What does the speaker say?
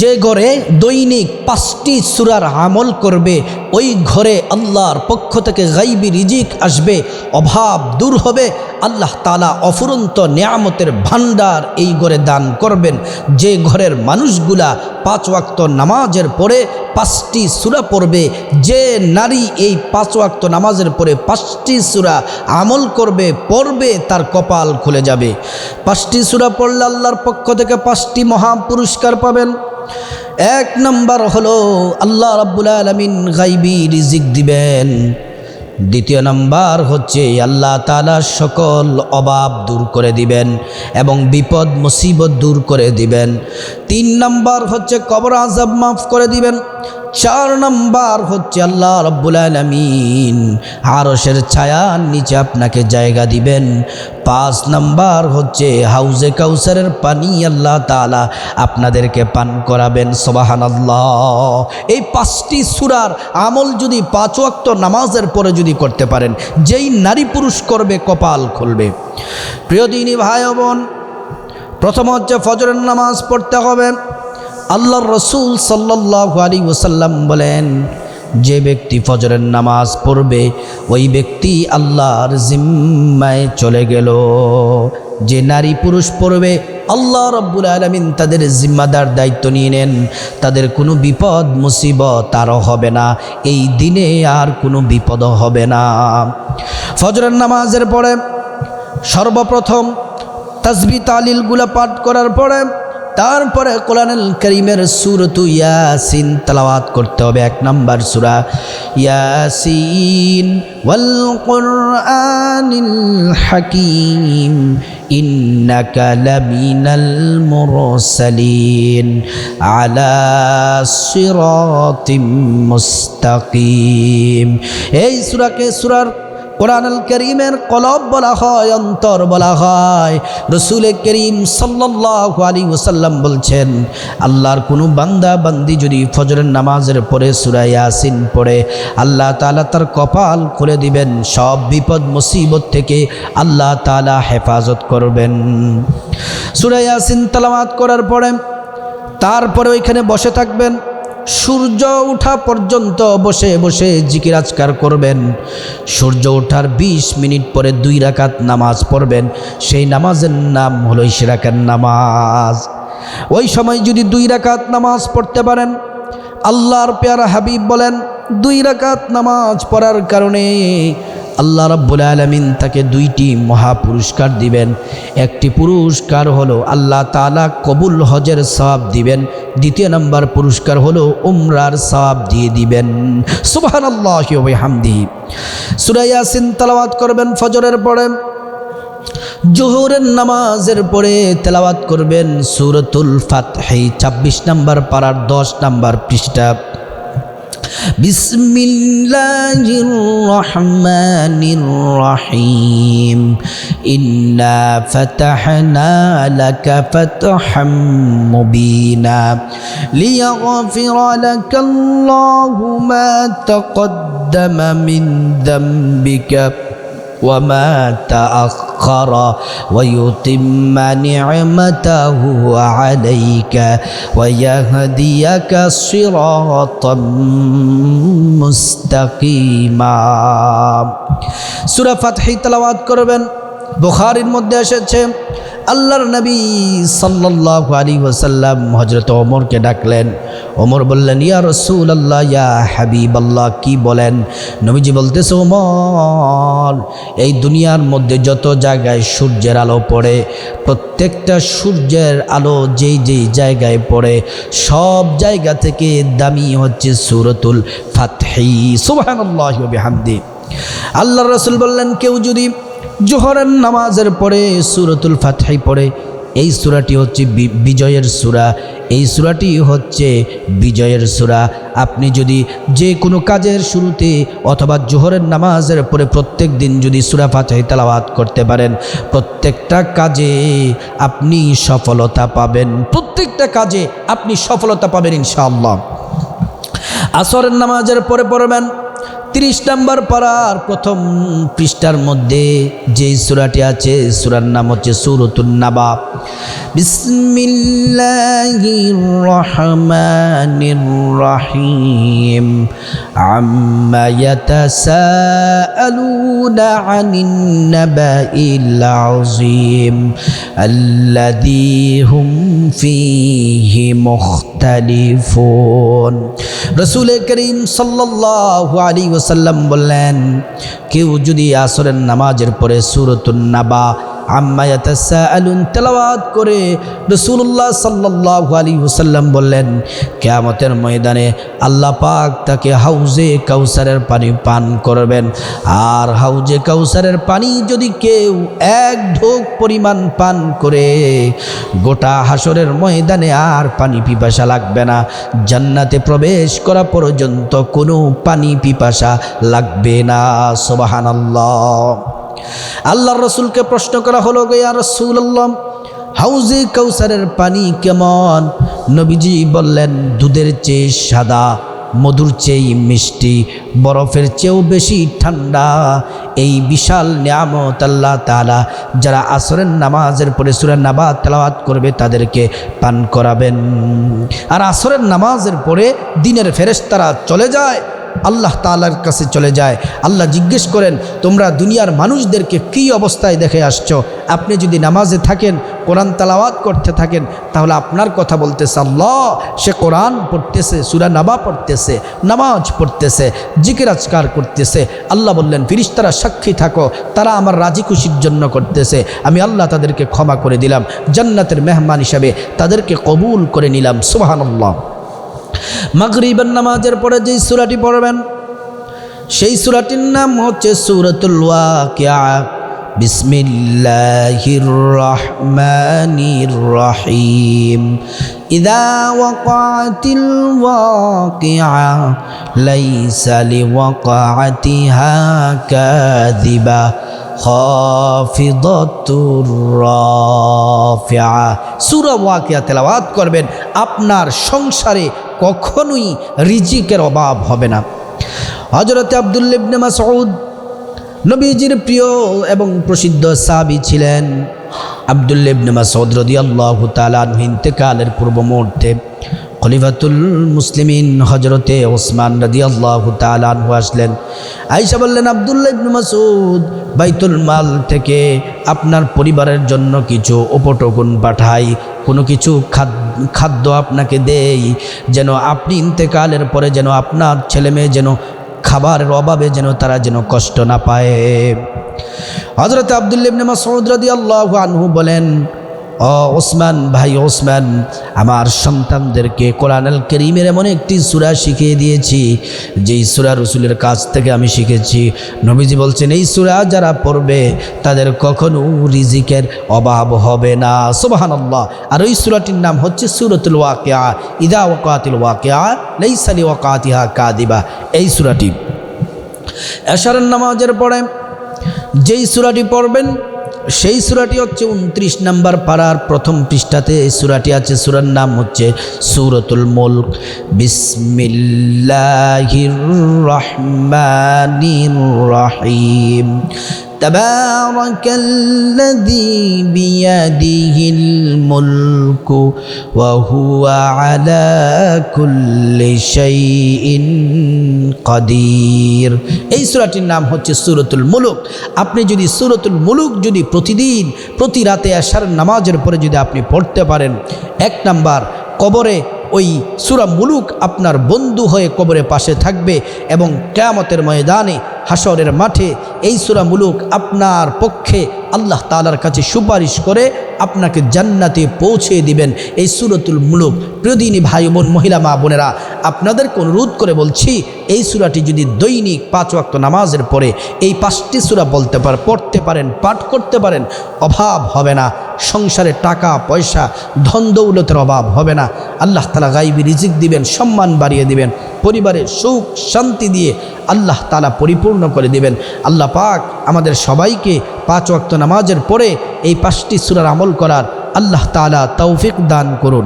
যে ঘরে দৈনিক পাঁচটি সুরার আমল করবে, ওই ঘরে আল্লাহর পক্ষ থেকে গাইবি রিজিক আসবে, অভাব দূর হবে। আল্লাহ তালা অফুরন্ত নিয়ামতের ভাণ্ডার এই ঘরে দান করবেন। যে ঘরের মানুষগুলা পাঁচ ওয়াক্ত নামাজের পরে পাঁচটি সুরা পড়বে, যে নারী এই পাঁচ ওয়াক্ত নামাজের পরে পাঁচটি সুরা আমল করবে, পড়বে, তার কপাল খুলে যাবে। পাঁচটি সুরা পড়লে আল্লাহর পক্ষ থেকে পাঁচটি মহা পুরস্কার পাবেন। এক নম্বর হলো আল্লাহ রাব্বুল আলমিন গাইবি রিজিক দিবেন। দ্বিতীয় নম্বর হচ্ছে আল্লাহ তালা সকল অভাব দূর করে দিবেন এবং বিপদ, মুসিবত দূর করে দিবেন। তিন নম্বর হচ্ছে কবর আজাব মাফ করে দিবেন। চার নাম্বার হচ্ছে আল্লাহ রব্বুল আলমিন। আরসের ছায়ার নিচে আপনাকে জায়গা দিবেন। পাঁচ নাম্বার হচ্ছে হাউজে কাউসারের পানি আল্লাহ তালা আপনাদেরকে পান করাবেন সবাহান আল্লাহ এই পাঁচটি সুরার আমল যদি পাঁচ ওয়াক্ত নামাজের পরে যদি করতে পারেন, যেই নারী পুরুষ করবে, কপাল খুলবে। প্রিয় দিনী ভাই বোন, প্রথম হচ্ছে ফজরের নামাজ পড়তে হবে। আল্লাহর রসুল সাল্লাহ আলী ওসাল্লাম বলেন, যে ব্যক্তি ফজরের নামাজ পড়বে, ওই ব্যক্তি আল্লাহর জিম্মায় চলে গেল। যে নারী পুরুষ পড়বে, আল্লাহ রব্বুল আলমিন তাদের জিম্মাদার দায়িত্ব নিয়ে নেন। তাদের কোনো বিপদ, মুসিবত আরও হবে না। এই দিনে আর কোনো বিপদ হবে না। ফজরের নামাজের পরে সর্বপ্রথম তাসবি তালিলগুলো পাঠ করার পরে তারপরে কোরআনুল করিমের সুরতু ইয়াসিন তালাওয়াত করতে হবে। এক নম্বর সুরা ইয়াসিন, ওয়াল কোরআনিল হাকিম, ইন্নাকা লামিনাল মুরসালিন, আলা সিরাতিম মুস্তাকিম। এই সূরাকে সূরার কোরআনুল করিমের কলব বলা হয়, অন্তর বলা হয়। রসুল করিম সাল্লাহ আলী ওসাল্লাম বলছেন, আল্লাহর কোনো বান্দা বান্দি যদি ফজরের নামাজের পরে সুরা ইয়াসিন পড়ে, আল্লাহ তালা তার কপাল খুলে দিবেন, সব বিপদ মুসিবত থেকে আল্লাহ তালা হেফাজত করবেন। সুরা ইয়াসিন তালামাত করার পরে, তারপরে ওইখানে বসে থাকবেন সূর্য ওঠা পর্যন্ত বসে বসে জিকির আজকার করবেন। সূর্য ওঠার ২০ মিনিট পরে দুই রাকাত নামাজ পড়বেন। সেই নামাজের নাম হলো ইশরাকের নামাজ। ওই সময় যদি দুই রাকাত নামাজ পড়তে পারেন, আল্লাহর পেয়ারা হাবিব বলেন, দুই রাকাত নামাজ পড়ার কারণে আল্লাহ রাব্বুল আলমিন তাকে দুইটি মহা পুরস্কার দিবেন। একটি পুরস্কার হলো আল্লাহ তালা কবুল হজের সওয়াব দিবেন। দ্বিতীয় নম্বর পুরস্কার হলো উমরার সওয়াব দিয়ে দিবেন। সুবাহান আল্লাহ হামদি সুরাইয়াসিন তালাওয়াত করবেন ফজরের পরে। জোহরের নামাজের পরে তেলাওয়াত করবেন সুরতুল ফাতহি, ছাব্বিশ নম্বর পাড়ার দশ নম্বর পৃষ্ঠা। بسم الله الرحمن الرحيم إنا فتحنا لك فتحا مبينا ليغفر لك الله ما تقدم من ذنبك وما تأخر ويتم نعمته عليك ويهديك صراطا মুস্তাকিমা সুরা ফাতহি তেলাওয়াত করবেন বুখারীর মধ্যে এসেছে আল্লাহর নবী সাল্লাল্লাহু আলাইহি ওয়াসাল্লাম হযরত ওমরকে ডাকলেন। ওমর বললেন, ইয়া রসুল আল্লাহ ইয়া হাবিব আল্লাহ কী বলেন? নবীজি বলতেছে, ওমর, এই দুনিয়ার মধ্যে যত জায়গায় সূর্যের আলো পড়ে, প্রত্যেকটা সূর্যের আলো যেই যেই জায়গায় পড়ে, সব জায়গা থেকে দামি হচ্ছে সুরতুল ফাতহি। সুবহানাল্লাহি ওয়া বিহামদি। আল্লাহ রসুল বললেন, কেউ যদি জোহরের নামাজের পরে সুরতুল ফাতহি পড়ে। এই সুরাটি হচ্ছে বিজয়ের সুরা। এই সুরাটি হচ্ছে বিজয়ের সুরা। আপনি যদি যে কোনো কাজের শুরুতে অথবা জোহরের নামাজের পরে প্রত্যেক দিন যদি সুরা ফাতহি তালাওয়াত করতে পারেন, প্রত্যেকটা কাজে আপনি সফলতা পাবেন। প্রত্যেকটা কাজে আপনি সফলতা পাবেন ইনশাআল্লাহ। আসরের নামাজের পরে পড়বেন তিরিশ নম্বর পাড়ার প্রথম পৃষ্ঠার মধ্যে যে সুরাটি আছে সুরার নাম হচ্ছে সুরতুন বিসমিল্লাহির রহমানির রহিম আম্মা ইয়াতাসাআলুনা আনিন নাবাইল আযীম আল্লাযী হুম ফীহি মুখতালিফুন রাসূল করিম সাল্লাল্লাহু আলাইহি ওয়াসাল্লাম বললেন, কেউ যদি আসরের নামাজের পরে সূরাতুন নাবা আম্মা ইয়াতাসাআলুন, তেলাওয়াত করে রাসূলুল্লাহ সাল্লাল্লাহু আলাইহি ওয়াসাল্লাম বললেন, কিয়ামতের ময়দানে আল্লাহ পাক তাকে হাউজে কাউসারের পানি পান করবেন। আর হাউজে কাউসারের পানি যদি কেউ এক ঢোক পরিমাণ পান করে, গোটা হাসরের ময়দানে আর পানি পিপাসা লাগবে না। জান্নাতে প্রবেশ করা পর্যন্ত কোনো পানি পিপাসা লাগবে না, সুবহানাল্লাহ। আল্লাহর রসুলকে প্রশ্ন করা হলো গিয়া রসুল্লাহ হাউজে কৌসারের পানি কেমন? নবীজি বললেন, দুধের চেয়ে সাদা, মধুর চেয়ে মিষ্টি, বরফের চেয়েও বেশি ঠান্ডা। এই বিশাল নিয়ামত আল্লাহ তালা যারা আসরের নামাজের পরে সুরের নামাজ তেলাওয়াত করবে, তাদেরকে পান করাবেন। আর আসরের নামাজের পরে দিনের ফেরেশতারা চলে যায়। আল্লাহ তালার কাছে চলে যায়। আল্লাহ জিজ্ঞেস করেন, তোমরা দুনিয়ার মানুষদেরকে কী অবস্থায় দেখে আসছো? আপনি যদি নামাজে থাকেন, কোরআন তালাওয়াত করতে থাকেন, তাহলে আপনার কথা বলতেছে আল্লাহ। সে কোরআন পড়তেছে, সুরা নাবা পড়তেছে, নামাজ পড়তেছে, জিকির আজকার করতেছে। আল্লাহ বললেন ফিরিস্তারা সাক্ষী থাকো, তারা আমার রাজি খুশির জন্য করতেছে। আমি আল্লাহ তাদেরকে ক্ষমা করে দিলাম, জান্নাতের মেহমান হিসাবে তাদেরকে কবুল করে নিলাম। সুবাহান্লাহ মাগরিবের নামাজের পরে যেই সুরাটি পড়বেন, সেই সুরাটির নাম হচ্ছে সুরতুল ওয়াকিয়া। বিসমিল্লাহির রহমানির রহিম ওয়াকিয়া, লাইসা লিওয়াকাতিহা কাযিবা। খাফিদাতুর রাফিআ। সূরা ওয়াকিয়া তেলাওয়াত করবেন, আপনার সংসারে কখনোই রিজিকের অভাব হবে না। হজরতে আবদুল্লিবনে মাসউদ নবীজির প্রিয় এবং প্রসিদ্ধ সাবি ছিলেন। আবদুল্লিবনে মাসউদ আল্লাহ তালা ইন্তেকালের পূর্ব মুহূর্তে খলিফাতুল মুসলিমিন হজরতে ওসমান রাদি আল্লাহ তালু আসলেন। আইসা বললেন, আবদুল্লাহ ইবনু মাসুদ বাইতুল মাল থেকে আপনার পরিবারের জন্য কিছু উপটগুন পাঠাই। কোনো কিছু খাদ্য আপনাকে দেই। যেন আপনি ইন্তেকালের পরে যেন আপনার ছেলে মেয়ে যেন খাবারের অভাবে যেন তারা যেন কষ্ট না পায়। হজরত আবদুল্লিবনে মাসউদ রাদি আল্লাহ আনহু বলেন ও ওসমান, ভাই ওসমান, আমার সন্তানদেরকে কোরআনাল করিমের এমন একটি সুরা শিখিয়ে দিয়েছি, যেই সুরা রসুলের কাছ থেকে আমি শিখেছি। নবীজি বলছেন, এই সুরা যারা পড়বে, তাদের কখনো রিজিকের অভাব হবে না। সুবাহান্লাহ আর ওই সুরাটির নাম হচ্ছে সুরতুল ওয়াকিয়া। ইদা ওয়াকাতিল ওয়াকিয়া লেইসালি ওয়াকাতিহা কাদিবা এই সুরাটি এশারের নামাজের পরে যেই সুরাটি পড়বেন সেই সুরাটি হচ্ছে উনত্রিশ নাম্বার পাড়ার প্রথম পৃষ্ঠাতে এই সুরাটি আছে। সুরার নাম হচ্ছে সুরতুল মুলক। বিসমিল্লাহির রহমানির রহিম। تبارك الذي بيده الملك وهو على كل شيء قدير এই সূরাটির নাম হচ্ছে সূরাতুল মুলুক আপনি যদি সূরাতুল মুলুক যদি প্রতিদিন প্রতি রাতে আশার নামাজের পরে যদি আপনি পড়তে পারেন এক নাম্বার কবরে ওই সুরা মুলুক আপনার বন্ধু হয়ে কবরে পাশে থাকবে এবং কেয়ামতের ময়দানে হাসরের মাঠে এই সুরা মুলুক আপনার পক্ষে আল্লাহ তালার কাছে সুপারিশ করে আপনাকে জান্নাতে পৌঁছে দিবেন। এই সুরতুল মুলুক প্রিয়দিনী ভাই বোন, মহিলা, মা বোনেরা, আপনাদেরকে অনুরোধ করে বলছি, এই সুরাটি যদি দৈনিক পাঁচ ওয়াক্ত নামাজের পরে এই পাঁচটি সুরা বলতে পার, পড়তে পারেন, পাঠ করতে পারেন, অভাব হবে না। সংসারে টাকা, পয়সা ধন দৌলতের অভাব হবে না। আল্লাহ তালা গাইবি রিজিক দিবেন, সম্মান বাড়িয়ে দিবেন। পরিবারে সুখ, শান্তি দিয়ে আল্লাহ তালা পরিপূর্ণ করে দিবেন। আল্লাহ পাক আমাদের সবাইকে পাঁচ ওয়াক্ত নামাজের পরে এই পাঁচটি সুরার আমল করার আল্লাহ তালা তৌফিক দান করুন।